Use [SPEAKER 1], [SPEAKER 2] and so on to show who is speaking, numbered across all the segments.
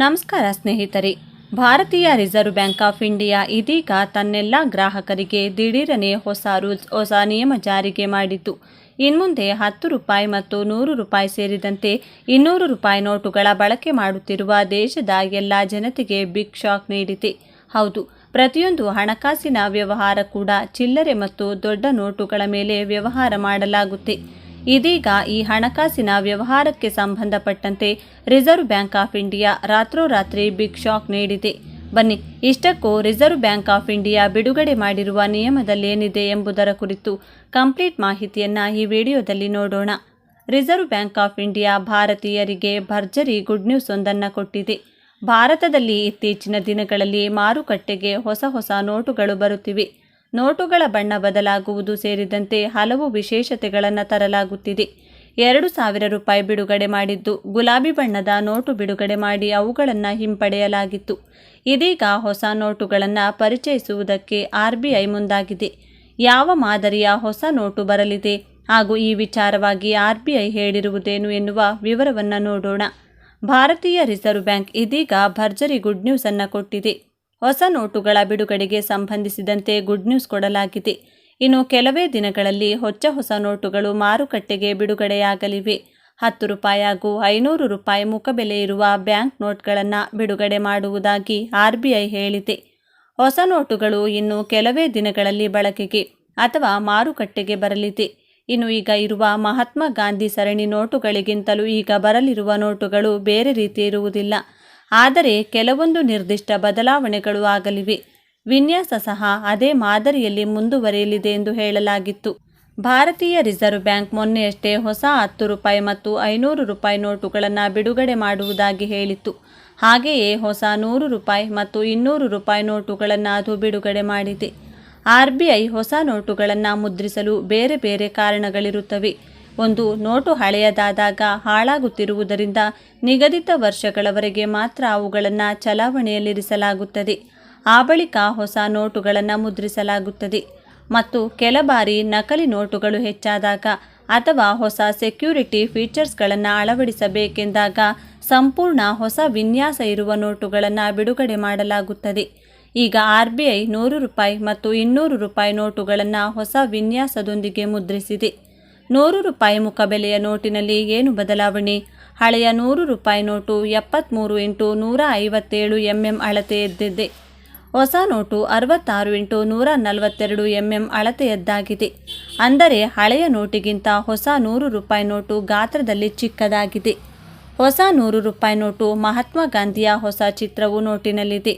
[SPEAKER 1] ನಮಸ್ಕಾರ ಸ್ನೇಹಿತರೆ. ಭಾರತೀಯ ರಿಸರ್ವ್ ಬ್ಯಾಂಕ್ ಆಫ್ ಇಂಡಿಯಾ ಇದೀಗ ತನ್ನೆಲ್ಲ ಗ್ರಾಹಕರಿಗೆ ದಿಢೀರನೆ ಹೊಸ ರೂಲ್ಸ್, ಹೊಸ ನಿಯಮ ಜಾರಿಗೆ ಮಾಡಿತು ಇನ್ಮುಂದೆ ಹತ್ತು ರೂಪಾಯಿ ಮತ್ತು ನೂರು ರೂಪಾಯಿ ಸೇರಿದಂತೆ ಇನ್ನೂರು ರೂಪಾಯಿ ನೋಟುಗಳ ಬಳಕೆ ಮಾಡುತ್ತಿರುವ ದೇಶದ ಎಲ್ಲ ಜನತೆಗೆ ಬಿಗ್ ಶಾಕ್ ನೀಡಿದೆ. ಹೌದು, ಪ್ರತಿಯೊಂದು ಹಣಕಾಸಿನ ವ್ಯವಹಾರ ಕೂಡ ಚಿಲ್ಲರೆ ಮತ್ತು ದೊಡ್ಡ ನೋಟುಗಳ ಮೇಲೆ ವ್ಯವಹಾರ ಮಾಡಲಾಗುತ್ತೆ. ಇದೀಗ ಈ ಹಣಕಾಸಿನ ವ್ಯವಹಾರಕ್ಕೆ ಸಂಬಂಧಪಟ್ಟಂತೆ ರಿಸರ್ವ್ ಬ್ಯಾಂಕ್ ಆಫ್ ಇಂಡಿಯಾ ರಾತ್ರೋರಾತ್ರಿ ಬಿಗ್ ಶಾಕ್ ನೀಡಿದೆ. ಬನ್ನಿ, ಇಷ್ಟಕ್ಕೂ ರಿಸರ್ವ್ ಬ್ಯಾಂಕ್ ಆಫ್ ಇಂಡಿಯಾ ಬಿಡುಗಡೆ ಮಾಡಿರುವ ನಿಯಮದಲ್ಲೇನಿದೆ ಎಂಬುದರ ಕುರಿತು ಕಂಪ್ಲೀಟ್ ಮಾಹಿತಿಯನ್ನು ಈ ವಿಡಿಯೋದಲ್ಲಿ ನೋಡೋಣ. ರಿಸರ್ವ್ ಬ್ಯಾಂಕ್ ಆಫ್ ಇಂಡಿಯಾ ಭಾರತೀಯರಿಗೆ ಭರ್ಜರಿ ಗುಡ್ ನ್ಯೂಸ್ ಒಂದನ್ನು ಕೊಟ್ಟಿದೆ. ಭಾರತದಲ್ಲಿ ಇತ್ತೀಚಿನ ದಿನಗಳಲ್ಲಿ ಮಾರುಕಟ್ಟೆಗೆ ಹೊಸ ಹೊಸ ನೋಟುಗಳು ಬರುತ್ತಿವೆ. ನೋಟುಗಳ ಬಣ್ಣ ಬದಲಾಗುವುದು ಸೇರಿದಂತೆ ಹಲವು ವಿಶೇಷತೆಗಳನ್ನು ತರಲಾಗುತ್ತಿದೆ. ಎರಡು ಸಾವಿರ ರೂಪಾಯಿ ಬಿಡುಗಡೆ ಮಾಡಿದ್ದು ಗುಲಾಬಿ ಬಣ್ಣದ ನೋಟು ಬಿಡುಗಡೆ ಮಾಡಿ ಅವುಗಳನ್ನು ಹಿಂಪಡೆಯಲಾಗಿತ್ತು. ಇದೀಗ ಹೊಸ ನೋಟುಗಳನ್ನು ಪರಿಚಯಿಸುವುದಕ್ಕೆ ಆರ್ಬಿಐ ಮುಂದಾಗಿದೆ. ಯಾವ ಮಾದರಿಯ ಹೊಸ ನೋಟು ಬರಲಿದೆ ಹಾಗೂ ಈ ವಿಚಾರವಾಗಿ ಆರ್ಬಿಐ ಹೇಳಿರುವುದೇನು ಎನ್ನುವ ವಿವರವನ್ನು ನೋಡೋಣ. ಭಾರತೀಯ ರಿಸರ್ವ್ ಬ್ಯಾಂಕ್ ಇದೀಗ ಭರ್ಜರಿ ಗುಡ್ ನ್ಯೂಸ್ ಅನ್ನು ಕೊಟ್ಟಿದೆ. ಹೊಸ ನೋಟುಗಳ ಬಿಡುಗಡೆಗೆ ಸಂಬಂಧಿಸಿದಂತೆ ಗುಡ್ ನ್ಯೂಸ್ ಕೊಡಲಾಗಿದೆ. ಇನ್ನು ಕೆಲವೇ ದಿನಗಳಲ್ಲಿ ಹೊಚ್ಚ ಹೊಸ ನೋಟುಗಳು ಮಾರುಕಟ್ಟೆಗೆ ಬಿಡುಗಡೆಯಾಗಲಿವೆ. ಹತ್ತು ರೂಪಾಯಿ ಹಾಗೂ ಐನೂರು ರೂಪಾಯಿ ಮುಖಬೆಲೆ ಇರುವ ಬ್ಯಾಂಕ್ ನೋಟ್ಗಳನ್ನು ಬಿಡುಗಡೆ ಮಾಡುವುದಾಗಿ ಆರ್ ಬಿ ಐ ಹೇಳಿದೆ. ಹೊಸ ನೋಟುಗಳು ಇನ್ನು ಕೆಲವೇ ದಿನಗಳಲ್ಲಿ ಬಳಕೆಗೆ ಅಥವಾ ಮಾರುಕಟ್ಟೆಗೆ ಬರಲಿದೆ. ಇನ್ನು ಈಗ ಇರುವ ಮಹಾತ್ಮ ಗಾಂಧಿ ಸರಣಿ ನೋಟುಗಳಿಗಿಂತಲೂ ಈಗ ಬರಲಿರುವ ನೋಟುಗಳು ಬೇರೆ ರೀತಿ ಇರುವುದಿಲ್ಲ. ಆದರೆ ಕೆಲವೊಂದು ನಿರ್ದಿಷ್ಟ ಬದಲಾವಣೆಗಳು ಆಗಲಿವೆ. ವಿನ್ಯಾಸ ಸಹ ಅದೇ ಮಾದರಿಯಲ್ಲಿ ಮುಂದುವರಿಯಲಿದೆ ಎಂದು ಹೇಳಲಾಗಿತ್ತು. ಭಾರತೀಯ ರಿಸರ್ವ್ ಬ್ಯಾಂಕ್ ಮೊನ್ನೆಯಷ್ಟೇ ಹೊಸ ಹತ್ತು ರೂಪಾಯಿ ಮತ್ತು ಐನೂರು ರೂಪಾಯಿ ನೋಟುಗಳನ್ನು ಬಿಡುಗಡೆ ಮಾಡುವುದಾಗಿ ಹೇಳಿತ್ತು. ಹಾಗೆಯೇ ಹೊಸ ನೂರು ರೂಪಾಯಿ ಮತ್ತು ಇನ್ನೂರು ರೂಪಾಯಿ ನೋಟುಗಳನ್ನು ಅದು ಬಿಡುಗಡೆ ಮಾಡಿದೆ. ಆರ್ ಬಿ ಐ ಹೊಸ ನೋಟುಗಳನ್ನು ಮುದ್ರಿಸಲು ಬೇರೆ ಬೇರೆ ಕಾರಣಗಳಿರುತ್ತವೆ. ಒಂದು ನೋಟು ಹಳೆಯದಾದಾಗ ಹಾಳಾಗುತ್ತಿರುವುದರಿಂದ ನಿಗದಿತ ವರ್ಷಗಳವರೆಗೆ ಮಾತ್ರ ಅವುಗಳನ್ನು ಚಲಾವಣೆಯಲ್ಲಿರಿಸಲಾಗುತ್ತದೆ. ಆ ಬಳಿಕ ಹೊಸ ನೋಟುಗಳನ್ನು ಮುದ್ರಿಸಲಾಗುತ್ತದೆ. ಮತ್ತು ಕೆಲ ಬಾರಿ ನಕಲಿ ನೋಟುಗಳು ಹೆಚ್ಚಾದಾಗ ಅಥವಾ ಹೊಸ ಸೆಕ್ಯೂರಿಟಿ ಫೀಚರ್ಸ್ಗಳನ್ನು ಅಳವಡಿಸಬೇಕೆಂದಾಗ ಸಂಪೂರ್ಣ ಹೊಸ ವಿನ್ಯಾಸ ಇರುವ ನೋಟುಗಳನ್ನು ಬಿಡುಗಡೆ ಮಾಡಲಾಗುತ್ತದೆ. ಈಗ ಆರ್ ಬಿ ರೂಪಾಯಿ ಮತ್ತು ಇನ್ನೂರು ರೂಪಾಯಿ ನೋಟುಗಳನ್ನು ಹೊಸ ವಿನ್ಯಾಸದೊಂದಿಗೆ ಮುದ್ರಿಸಿದೆ. ನೂರು ರೂಪಾಯಿ ಮುಖಬೆಲೆಯ ನೋಟಿನಲ್ಲಿ ಏನು ಬದಲಾವಣೆ? ಹಳೆಯ ನೂರು ರೂಪಾಯಿ ನೋಟು ಎಪ್ಪತ್ತ್ಮೂರು ಇಂಟು ನೂರ ಐವತ್ತೇಳು ಎಂ ಎಂ ಅಳತೆಯದ್ದಿದೆ. ಹೊಸ ನೋಟು ಅರವತ್ತಾರು ಇಂಟು ನೂರ ನಲವತ್ತೆರಡು ಎಂ ಎಂ ಅಳತೆಯದ್ದಾಗಿದೆ. ಅಂದರೆ ಹಳೆಯ ನೋಟಿಗಿಂತ ಹೊಸ ನೂರು ರೂಪಾಯಿ ನೋಟು ಗಾತ್ರದಲ್ಲಿ ಚಿಕ್ಕದಾಗಿದೆ. ಹೊಸ ನೂರು ರೂಪಾಯಿ ನೋಟು ಮಹಾತ್ಮ ಗಾಂಧಿಯ ಹೊಸ ಚಿತ್ರವು ನೋಟಿನಲ್ಲಿದೆ.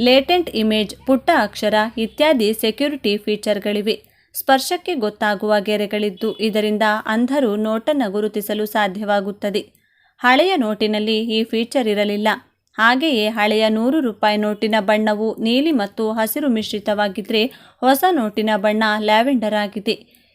[SPEAKER 1] ಲೇಟೆಂಟ್ ಇಮೇಜ್, ಪುಟ್ಟ ಅಕ್ಷರ ಇತ್ಯಾದಿ ಸೆಕ್ಯೂರಿಟಿ ಫೀಚರ್ಗಳಿವೆ. ಸ್ಪರ್ಶಕ್ಕೆ ಗೊತ್ತಾಗುವ ಗೆರೆಗಳಿದ್ದು ಇದರಿಂದ ಅಂಧರು ನೋಟನ್ನು ಗುರುತಿಸಲು ಸಾಧ್ಯವಾಗುತ್ತದೆ. ಹಳೆಯ ನೋಟಿನಲ್ಲಿ ಈ ಫೀಚರ್ ಇರಲಿಲ್ಲ. ಹಾಗೆಯೇ ಹಳೆಯ ನೂರು ರೂಪಾಯಿ ನೋಟಿನ ಬಣ್ಣವು ನೀಲಿ ಮತ್ತು ಹಸಿರು ಮಿಶ್ರಿತವಾಗಿದ್ದರೆ ಹೊಸ ನೋಟಿನ ಬಣ್ಣ ಲ್ಯಾವೆಂಡರ್ ಆಗಿದೆ.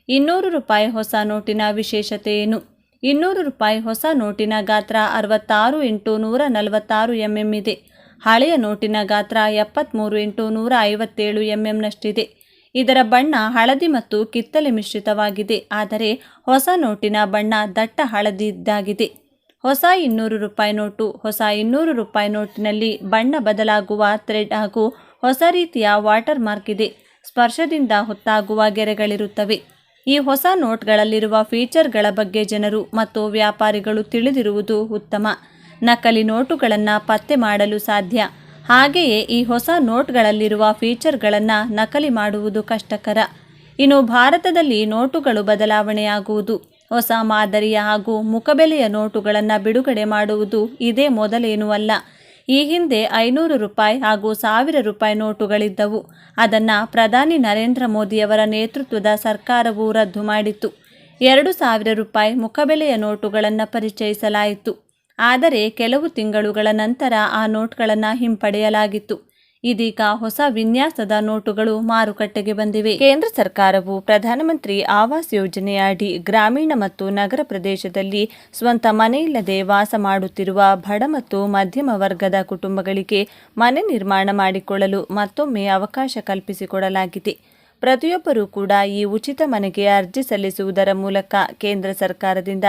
[SPEAKER 1] ಇನ್ನೂರು ರೂಪಾಯಿ ಹೊಸ ನೋಟಿನ ವಿಶೇಷತೆ ಏನು? ಇನ್ನೂರು ರೂಪಾಯಿ ಹೊಸ ನೋಟಿನ ಗಾತ್ರ ಅರವತ್ತಾರು ಇಂಟು ನೂರ ನಲವತ್ತಾರು ಎಂ ಎಂ ಇದೆ. ಹಳೆಯ ನೋಟಿನ ಗಾತ್ರ ಎಪ್ಪತ್ತ್ಮೂರು ಇಂಟು ನೂರ ಐವತ್ತೇಳು ಎಂ ಎಂನಷ್ಟಿದೆ ಇದರ ಬಣ್ಣ ಹಳದಿ ಮತ್ತು ಕಿತ್ತಲೆ ಮಿಶ್ರಿತವಾಗಿದೆ. ಆದರೆ ಹೊಸ ನೋಟಿನ ಬಣ್ಣ ದಟ್ಟ ಹಳದಿದ್ದಾಗಿದೆ. ಹೊಸ ಇನ್ನೂರು ರೂಪಾಯಿ ನೋಟು, ಹೊಸ ಇನ್ನೂರು ರೂಪಾಯಿ ನೋಟಿನಲ್ಲಿ ಬಣ್ಣ ಬದಲಾಗುವ ಥ್ರೆಡ್ ಹಾಗೂ ಹೊಸ ರೀತಿಯ ವಾಟರ್ ಮಾರ್ಕ್ ಇದೆ. ಸ್ಪರ್ಶದಿಂದ ಹೊತ್ತಾಗುವ ಗೆರೆಗಳಿರುತ್ತವೆ. ಈ ಹೊಸ ನೋಟ್ಗಳಲ್ಲಿರುವ ಫೀಚರ್ಗಳ ಬಗ್ಗೆ ಜನರು ಮತ್ತು ವ್ಯಾಪಾರಿಗಳು ತಿಳಿದಿರುವುದು ಉತ್ತಮ. ನಕಲಿ ನೋಟುಗಳನ್ನು ಪತ್ತೆ ಮಾಡಲು ಸಾಧ್ಯ. ಹಾಗೆಯೇ ಈ ಹೊಸ ನೋಟ್ಗಳಲ್ಲಿರುವ ಫೀಚರ್ಗಳನ್ನು ನಕಲಿ ಮಾಡುವುದು ಕಷ್ಟಕರ. ಇನ್ನು ಭಾರತದಲ್ಲಿ ನೋಟುಗಳು ಬದಲಾವಣೆಯಾಗುವುದು. ಹೊಸ ಮಾದರಿಯ ಹಾಗೂ ಮುಖಬೆಲೆಯ ನೋಟುಗಳನ್ನು ಬಿಡುಗಡೆ ಮಾಡುವುದು ಇದೇ ಮೊದಲೇನೂ ಅಲ್ಲ. ಈ ಹಿಂದೆ ಐನೂರು ರೂಪಾಯಿ ಹಾಗೂ ಸಾವಿರ ರೂಪಾಯಿ ನೋಟುಗಳಿದ್ದವು. ಅದನ್ನು ಪ್ರಧಾನಿ ನರೇಂದ್ರ ಮೋದಿಯವರ ನೇತೃತ್ವದ ಸರ್ಕಾರವು ರದ್ದು ಮಾಡಿತ್ತು. ಎರಡು ಸಾವಿರ ರೂಪಾಯಿ ಮುಖಬೆಲೆಯ ನೋಟುಗಳನ್ನು ಪರಿಚಯಿಸಲಾಯಿತು. ಆದರೆ ಕೆಲವು ತಿಂಗಳುಗಳ ನಂತರ ಆ ನೋಟ್ಗಳನ್ನು ಹಿಂಪಡೆಯಲಾಗಿತ್ತು. ಇದೀಗ ಹೊಸ ವಿನ್ಯಾಸದ ನೋಟುಗಳು ಮಾರುಕಟ್ಟೆಗೆ ಬಂದಿವೆ. ಕೇಂದ್ರ ಸರ್ಕಾರವು ಪ್ರಧಾನಮಂತ್ರಿ ಆವಾಸ್ ಯೋಜನೆಯ ಅಡಿ ಗ್ರಾಮೀಣ ಮತ್ತು ನಗರ ಪ್ರದೇಶದಲ್ಲಿ ಸ್ವಂತ ಮನೆಯಿಲ್ಲದೆ ವಾಸ ಮಾಡುತ್ತಿರುವ ಬಡ ಮತ್ತು ಮಧ್ಯಮ ವರ್ಗದ ಕುಟುಂಬಗಳಿಗೆ ಮನೆ ನಿರ್ಮಾಣ ಮಾಡಿಕೊಳ್ಳಲು ಮತ್ತೊಮ್ಮೆ ಅವಕಾಶ ಕಲ್ಪಿಸಿಕೊಡಲಾಗಿದೆ. ಪ್ರತಿಯೊಬ್ಬರೂ ಕೂಡ ಈ ಉಚಿತ ಮನೆಗೆ ಅರ್ಜಿ ಸಲ್ಲಿಸುವುದರ ಮೂಲಕ ಕೇಂದ್ರ ಸರ್ಕಾರದಿಂದ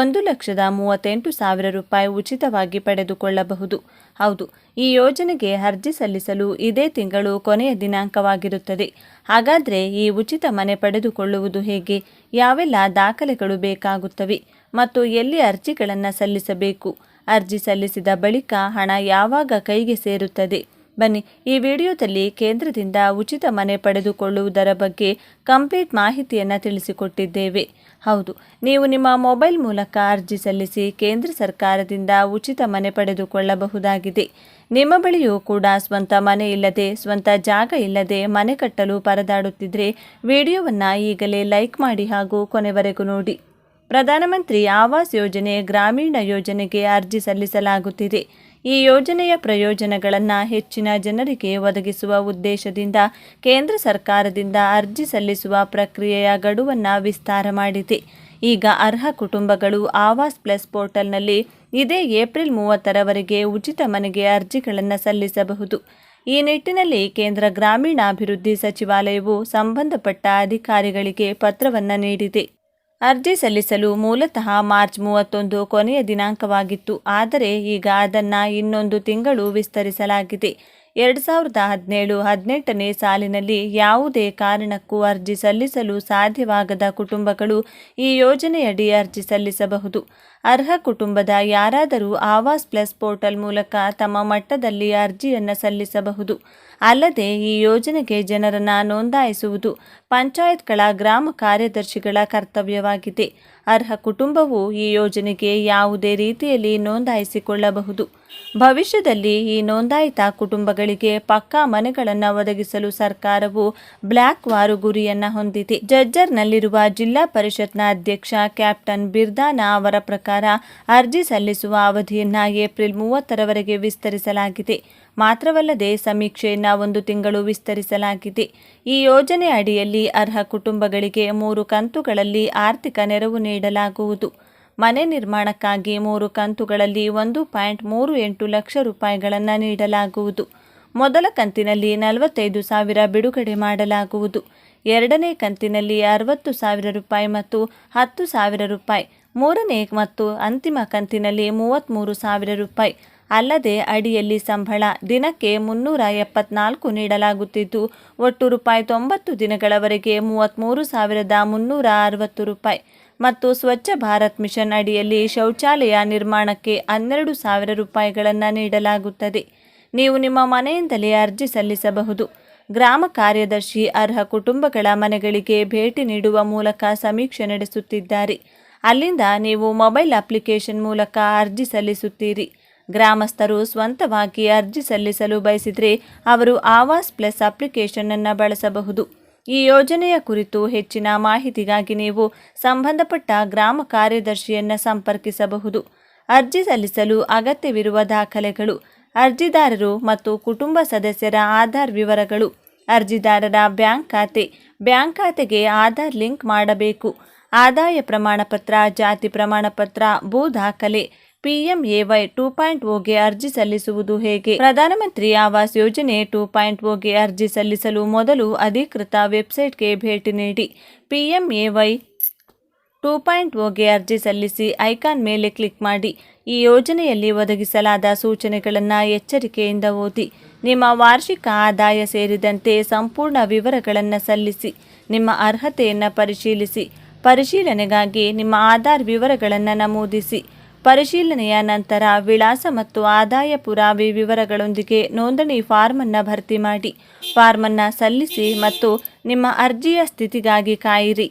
[SPEAKER 1] ಒಂದು ಲಕ್ಷದ ಮೂವತ್ತೆಂಟು ಸಾವಿರ ರೂಪಾಯಿ ಉಚಿತವಾಗಿ ಪಡೆದುಕೊಳ್ಳಬಹುದು. ಹೌದು, ಈ ಯೋಜನೆಗೆ ಅರ್ಜಿ ಸಲ್ಲಿಸಲು ಇದೇ ತಿಂಗಳು ಕೊನೆಯ ದಿನಾಂಕವಾಗಿರುತ್ತದೆ. ಹಾಗಾದರೆ ಈ ಉಚಿತ ಮನೆ ಪಡೆದುಕೊಳ್ಳುವುದು ಹೇಗೆ? ಯಾವೆಲ್ಲ ದಾಖಲೆಗಳು ಬೇಕಾಗುತ್ತವೆ ಮತ್ತು ಎಲ್ಲಿ ಅರ್ಜಿಗಳನ್ನು ಸಲ್ಲಿಸಬೇಕು? ಅರ್ಜಿ ಸಲ್ಲಿಸಿದ ಬಳಿಕ ಹಣ ಯಾವಾಗ ಕೈಗೆ ಸೇರುತ್ತದೆ? ಬನ್ನಿ, ಈ ವಿಡಿಯೋದಲ್ಲಿ ಕೇಂದ್ರದಿಂದ ಉಚಿತ ಮನೆ ಪಡೆದುಕೊಳ್ಳುವುದರ ಬಗ್ಗೆ ಕಂಪ್ಲೀಟ್ ಮಾಹಿತಿಯನ್ನು ತಿಳಿಸಿಕೊಟ್ಟಿದ್ದೇವೆ. ಹೌದು, ನೀವು ನಿಮ್ಮ ಮೊಬೈಲ್ ಮೂಲಕ ಅರ್ಜಿ ಸಲ್ಲಿಸಿ ಕೇಂದ್ರ ಸರ್ಕಾರದಿಂದ ಉಚಿತ ಮನೆ ಪಡೆದುಕೊಳ್ಳಬಹುದಾಗಿದೆ. ನಿಮ್ಮ ಬಳಿಯೂ ಕೂಡ ಸ್ವಂತ ಮನೆ ಇಲ್ಲದೆ, ಸ್ವಂತ ಜಾಗ ಇಲ್ಲದೆ ಮನೆ ಕಟ್ಟಲು ಪರದಾಡುತ್ತಿದ್ದರೆ ವಿಡಿಯೋವನ್ನು ಈಗಲೇ ಲೈಕ್ ಮಾಡಿ ಹಾಗೂ ಕೊನೆವರೆಗೂ ನೋಡಿ. ಪ್ರಧಾನಮಂತ್ರಿ ಆವಾಸ್ ಯೋಜನೆ ಗ್ರಾಮೀಣ ಯೋಜನೆಗೆ ಅರ್ಜಿ ಸಲ್ಲಿಸಲಾಗುತ್ತಿದೆ. ಈ ಯೋಜನೆಯ ಪ್ರಯೋಜನಗಳನ್ನು ಹೆಚ್ಚಿನ ಜನರಿಗೆ ಒದಗಿಸುವ ಉದ್ದೇಶದಿಂದ ಕೇಂದ್ರ ಸರ್ಕಾರದಿಂದ ಅರ್ಜಿ ಸಲ್ಲಿಸುವ ಪ್ರಕ್ರಿಯೆಯ ಗಡುವನ್ನು ವಿಸ್ತಾರ ಮಾಡಿದೆ. ಈಗ ಅರ್ಹ ಕುಟುಂಬಗಳು ಆವಾಸ್ ಪ್ಲಸ್ ಪೋರ್ಟಲ್ನಲ್ಲಿ ಇದೇ ಏಪ್ರಿಲ್ ಮೂವತ್ತರವರೆಗೆ ಉಚಿತ ಮನೆಗೆ ಅರ್ಜಿಗಳನ್ನು ಸಲ್ಲಿಸಬಹುದು. ಈ ನಿಟ್ಟಿನಲ್ಲಿ ಕೇಂದ್ರ ಗ್ರಾಮೀಣಾಭಿವೃದ್ಧಿ ಸಚಿವಾಲಯವು ಸಂಬಂಧಪಟ್ಟ ಅಧಿಕಾರಿಗಳಿಗೆ ಪತ್ರವನ್ನು ನೀಡಿದೆ. ಅರ್ಜಿ ಸಲ್ಲಿಸಲು ಮೂಲತಃ ಮಾರ್ಚ್ ಮೂವತ್ತೊಂದು ಕೊನೆಯ ದಿನಾಂಕವಾಗಿತ್ತು. ಆದರೆ ಈಗ ಅದನ್ನು ಇನ್ನೊಂದು ತಿಂಗಳು ವಿಸ್ತರಿಸಲಾಗಿದೆ. ಎರಡು ಸಾವಿರದ ಹದಿನೇಳು, ಹದಿನೆಂಟನೇ ಸಾಲಿನಲ್ಲಿ ಯಾವುದೇ ಕಾರಣಕ್ಕೂ ಅರ್ಜಿ ಸಲ್ಲಿಸಲು ಸಾಧ್ಯವಾಗದ ಕುಟುಂಬಗಳು ಈ ಯೋಜನೆಯಡಿ ಅರ್ಜಿ ಸಲ್ಲಿಸಬಹುದು. ಅರ್ಹ ಕುಟುಂಬದ ಯಾರಾದರೂ ಆವಾಸ್ ಪ್ಲಸ್ ಪೋರ್ಟಲ್ ಮೂಲಕ ತಮ್ಮ ಮಟ್ಟದಲ್ಲಿ ಅರ್ಜಿಯನ್ನು ಸಲ್ಲಿಸಬಹುದು. ಅಲ್ಲದೆ ಈ ಯೋಜನೆಗೆ ಜನರನ್ನು ನೋಂದಾಯಿಸುವುದು ಪಂಚಾಯತ್ಗಳ ಗ್ರಾಮ ಕಾರ್ಯದರ್ಶಿಗಳ ಕರ್ತವ್ಯವಾಗಿದೆ. ಅರ್ಹ ಕುಟುಂಬವು ಈ ಯೋಜನೆಗೆ ಯಾವುದೇ ರೀತಿಯಲ್ಲಿ ನೋಂದಾಯಿಸಿಕೊಳ್ಳಬಹುದು. ಭವಿಷ್ಯದಲ್ಲಿ ಈ ನೋಂದಾಯಿತ ಕುಟುಂಬಗಳಿಗೆ ಪಕ್ಕಾ ಮನೆಗಳನ್ನು ಒದಗಿಸಲು ಸರ್ಕಾರವು ಬ್ಲ್ಯಾಕ್ ವಾರು ಗುರಿಯನ್ನು ಹೊಂದಿದೆ. ಜಜ್ಜರ್ನಲ್ಲಿರುವ ಜಿಲ್ಲಾ ಪರಿಷತ್ನ ಅಧ್ಯಕ್ಷ ಕ್ಯಾಪ್ಟನ್ ಬಿರ್ದಾನ ಅವರ ಪ್ರಕಾರ ಅರ್ಜಿ ಸಲ್ಲಿಸುವ ಅವಧಿಯನ್ನು ಏಪ್ರಿಲ್ ಮೂವತ್ತರವರೆಗೆ ವಿಸ್ತರಿಸಲಾಗಿದೆ. ಮಾತ್ರವಲ್ಲದೆ ಸಮೀಕ್ಷೆಯನ್ನು ಒಂದು ತಿಂಗಳು ವಿಸ್ತರಿಸಲಾಗಿದೆ. ಈ ಯೋಜನೆ ಅಡಿಯಲ್ಲಿ ಅರ್ಹ ಕುಟುಂಬಗಳಿಗೆ ಮೂರು ಕಂತುಗಳಲ್ಲಿ ಆರ್ಥಿಕ ನೆರವು ನೀಡಲಾಗುವುದು. ಮನೆ ನಿರ್ಮಾಣಕ್ಕಾಗಿ ಮೂರು ಕಂತುಗಳಲ್ಲಿ ಒಂದು ಪಾಯಿಂಟ್ ಮೂರು ಎಂಟು ಲಕ್ಷ ರೂಪಾಯಿಗಳನ್ನು ನೀಡಲಾಗುವುದು. ಮೊದಲ ಕಂತಿನಲ್ಲಿ ನಲವತ್ತೈದು ಸಾವಿರ ಬಿಡುಗಡೆ ಮಾಡಲಾಗುವುದು. ಎರಡನೇ ಕಂತಿನಲ್ಲಿ ಅರವತ್ತು ಸಾವಿರ ರೂಪಾಯಿ ಮತ್ತು ಹತ್ತು ಸಾವಿರ ರೂಪಾಯಿ. ಮೂರನೇ ಮತ್ತು ಅಂತಿಮ ಕಂತಿನಲ್ಲಿ ಮೂವತ್ತ್ಮೂರು ಸಾವಿರ ರೂಪಾಯಿ. ಅಲ್ಲದೆ ಅಡಿಯಲ್ಲಿ ಸಂಬಳ ದಿನಕ್ಕೆ ಮುನ್ನೂರ ಎಪ್ಪತ್ನಾಲ್ಕು ನೀಡಲಾಗುತ್ತಿದ್ದು, ಒಟ್ಟು ರೂಪಾಯಿ ತೊಂಬತ್ತು ದಿನಗಳವರೆಗೆ ಮೂವತ್ತ್ಮೂರು ಸಾವಿರದ ಮುನ್ನೂರ ಅರವತ್ತು ರೂಪಾಯಿ. ಮತ್ತು ಸ್ವಚ್ಛ ಭಾರತ್ ಮಿಷನ್ ಅಡಿಯಲ್ಲಿ ಶೌಚಾಲಯ ನಿರ್ಮಾಣಕ್ಕೆ ಹನ್ನೆರಡು ಸಾವಿರ ರೂಪಾಯಿಗಳನ್ನು ನೀಡಲಾಗುತ್ತದೆ. ನೀವು ನಿಮ್ಮ ಮನೆಯಿಂದಲೇ ಅರ್ಜಿ ಸಲ್ಲಿಸಬಹುದು. ಗ್ರಾಮ ಕಾರ್ಯದರ್ಶಿ ಅರ್ಹ ಕುಟುಂಬಗಳ ಮನೆಗಳಿಗೆ ಭೇಟಿ ನೀಡುವ ಮೂಲಕ ಸಮೀಕ್ಷೆ ನಡೆಸುತ್ತಿದ್ದಾರೆ. ಅಲ್ಲಿಂದ ನೀವು ಮೊಬೈಲ್ ಅಪ್ಲಿಕೇಶನ್ ಮೂಲಕ ಅರ್ಜಿ ಸಲ್ಲಿಸುತ್ತೀರಿ. ಗ್ರಾಮಸ್ಥರು ಸ್ವಂತವಾಗಿ ಅರ್ಜಿ ಸಲ್ಲಿಸಲು ಬಯಸಿದರೆ ಅವರು ಆವಾಸ್ ಪ್ಲಸ್ ಅಪ್ಲಿಕೇಶನ್ ಬಳಸಬಹುದು. ಈ ಯೋಜನೆಯ ಕುರಿತು ಹೆಚ್ಚಿನ ಮಾಹಿತಿಗಾಗಿ ನೀವು ಸಂಬಂಧಪಟ್ಟ ಗ್ರಾಮ ಕಾರ್ಯದರ್ಶಿಯನ್ನು ಸಂಪರ್ಕಿಸಬಹುದು. ಅರ್ಜಿ ಸಲ್ಲಿಸಲು ಅಗತ್ಯವಿರುವ ದಾಖಲೆಗಳು, ಅರ್ಜಿದಾರರು ಮತ್ತು ಕುಟುಂಬ ಸದಸ್ಯರ ಆಧಾರ್ ವಿವರಗಳು, ಅರ್ಜಿದಾರರ ಬ್ಯಾಂಕ್ ಖಾತೆ, ಬ್ಯಾಂಕ್ ಖಾತೆಗೆ ಆಧಾರ್ ಲಿಂಕ್ ಮಾಡಬೇಕು, ಆದಾಯ ಪ್ರಮಾಣಪತ್ರ, ಜಾತಿ ಪ್ರಮಾಣಪತ್ರ, ಭೂ ದಾಖಲೆ ಪಿಎಂಎವೈ ಟೂ ಪಾಯಿಂಟ್ ಓಗೆ ಅರ್ಜಿ ಸಲ್ಲಿಸುವುದು ಹೇಗೆ? ಪ್ರಧಾನಮಂತ್ರಿ ಆವಾಸ್ ಯೋಜನೆ ಟೂ ಪಾಯಿಂಟ್ ಓಗೆ ಅರ್ಜಿ ಸಲ್ಲಿಸಲು ಮೊದಲು ಅಧಿಕೃತ ವೆಬ್ಸೈಟ್ಗೆ ಭೇಟಿ ನೀಡಿ. ಪಿಎಂಎವೈ ಟೂ ಪಾಯಿಂಟ್ ಓಗೆ ಅರ್ಜಿ ಸಲ್ಲಿಸಿ ಐಕಾನ್ ಮೇಲೆ ಕ್ಲಿಕ್ ಮಾಡಿ. ಈ ಯೋಜನೆಯಲ್ಲಿ ಒದಗಿಸಲಾದ ಸೂಚನೆಗಳನ್ನು ಎಚ್ಚರಿಕೆಯಿಂದ ಓದಿ. ನಿಮ್ಮ ವಾರ್ಷಿಕ ಆದಾಯ ಸೇರಿದಂತೆ ಸಂಪೂರ್ಣ ವಿವರಗಳನ್ನು ಸಲ್ಲಿಸಿ. ನಿಮ್ಮ ಅರ್ಹತೆಯನ್ನು ಪರಿಶೀಲಿಸಿ. ಪರಿಶೀಲನೆಗಾಗಿ ನಿಮ್ಮ ಆಧಾರ್ ವಿವರಗಳನ್ನು ನಮೂದಿಸಿ. ಪರಿಶೀಲನೆಯ ನಂತರ ವಿಳಾಸ ಮತ್ತು ಆದಾಯ ಪುರಾವೆ ವಿವರಗಳೊಂದಿಗೆ ನೋಂದಣಿ ಫಾರ್ಮನ್ನು ಭರ್ತಿ ಮಾಡಿ. ಫಾರ್ಮನ್ನು ಸಲ್ಲಿಸಿ ಮತ್ತು ನಿಮ್ಮ ಅರ್ಜಿಯ ಸ್ಥಿತಿಗಾಗಿ ಕಾಯಿರಿ.